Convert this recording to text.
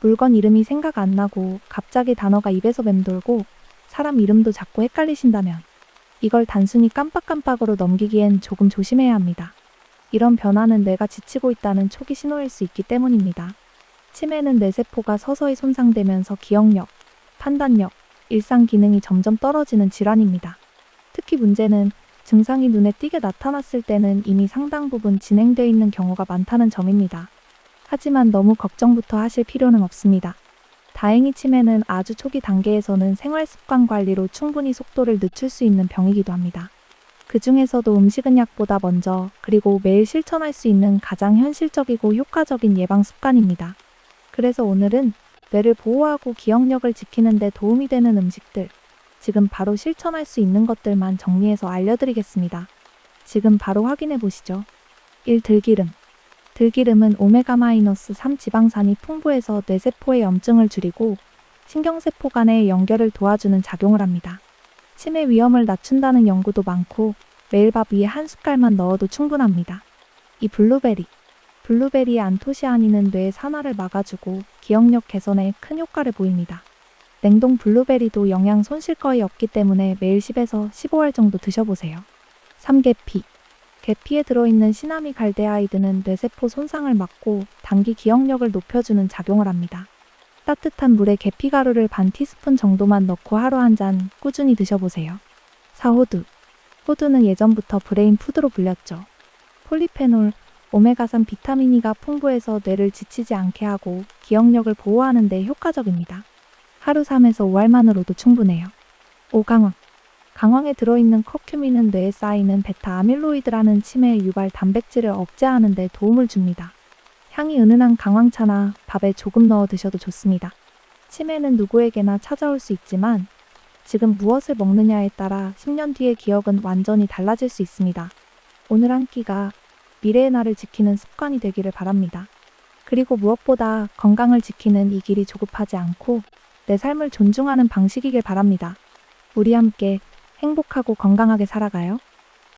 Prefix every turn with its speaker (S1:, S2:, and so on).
S1: 물건 이름이 생각 안 나고 갑자기 단어가 입에서 맴돌고 사람 이름도 자꾸 헷갈리신다면 이걸 단순히 깜빡깜빡으로 넘기기엔 조금 조심해야 합니다. 이런 변화는 뇌가 지치고 있다는 초기 신호일 수 있기 때문입니다. 치매는 뇌세포가 서서히 손상되면서 기억력, 판단력, 일상 기능이 점점 떨어지는 질환입니다. 특히 문제는 증상이 눈에 띄게 나타났을 때는 이미 상당 부분 진행되어 있는 경우가 많다는 점입니다. 하지만 너무 걱정부터 하실 필요는 없습니다. 다행히 치매는 아주 초기 단계에서는 생활 습관 관리로 충분히 속도를 늦출 수 있는 병이기도 합니다. 그 중에서도 음식은 약보다 먼저 그리고 매일 실천할 수 있는 가장 현실적이고 효과적인 예방 습관입니다. 그래서 오늘은 뇌를 보호하고 기억력을 지키는 데 도움이 되는 음식들, 지금 바로 실천할 수 있는 것들만 정리해서 알려드리겠습니다. 지금 바로 확인해 보시죠. 1. 들기름. 들기름은 오메가-3 지방산이 풍부해서 뇌세포의 염증을 줄이고 신경세포 간의 연결을 도와주는 작용을 합니다. 치매 위험을 낮춘다는 연구도 많고 매일 밥 위에 한 숟갈만 넣어도 충분합니다. 이 블루베리. 블루베리의 안토시아닌은 뇌의 산화를 막아주고 기억력 개선에 큰 효과를 보입니다. 냉동 블루베리도 영양 손실 거의 없기 때문에 매일 10에서 15알 정도 드셔보세요. 3계피. 계피에 들어있는 시나미 갈데아이드는 뇌세포 손상을 막고 단기 기억력을 높여주는 작용을 합니다. 따뜻한 물에 계피 가루를 반 티스푼 정도만 넣고 하루 한 잔 꾸준히 드셔보세요. 4. 호두. 호두는 예전부터 브레인 푸드로 불렸죠. 폴리페놀, 오메가3 비타민 E가 풍부해서 뇌를 지치지 않게 하고 기억력을 보호하는 데 효과적입니다. 하루 3에서 5알만으로도 충분해요. 5. 강황. 강황에 들어있는 커큐민은 뇌에 쌓이는 베타 아밀로이드라는 치매 유발 단백질을 억제하는 데 도움을 줍니다. 향이 은은한 강황차나 밥에 조금 넣어 드셔도 좋습니다. 치매는 누구에게나 찾아올 수 있지만 지금 무엇을 먹느냐에 따라 10년 뒤의 기억은 완전히 달라질 수 있습니다. 오늘 한 끼가 미래의 나를 지키는 습관이 되기를 바랍니다. 그리고 무엇보다 건강을 지키는 이 길이 조급하지 않고 내 삶을 존중하는 방식이길 바랍니다. 우리 함께 행복하고 건강하게 살아가요.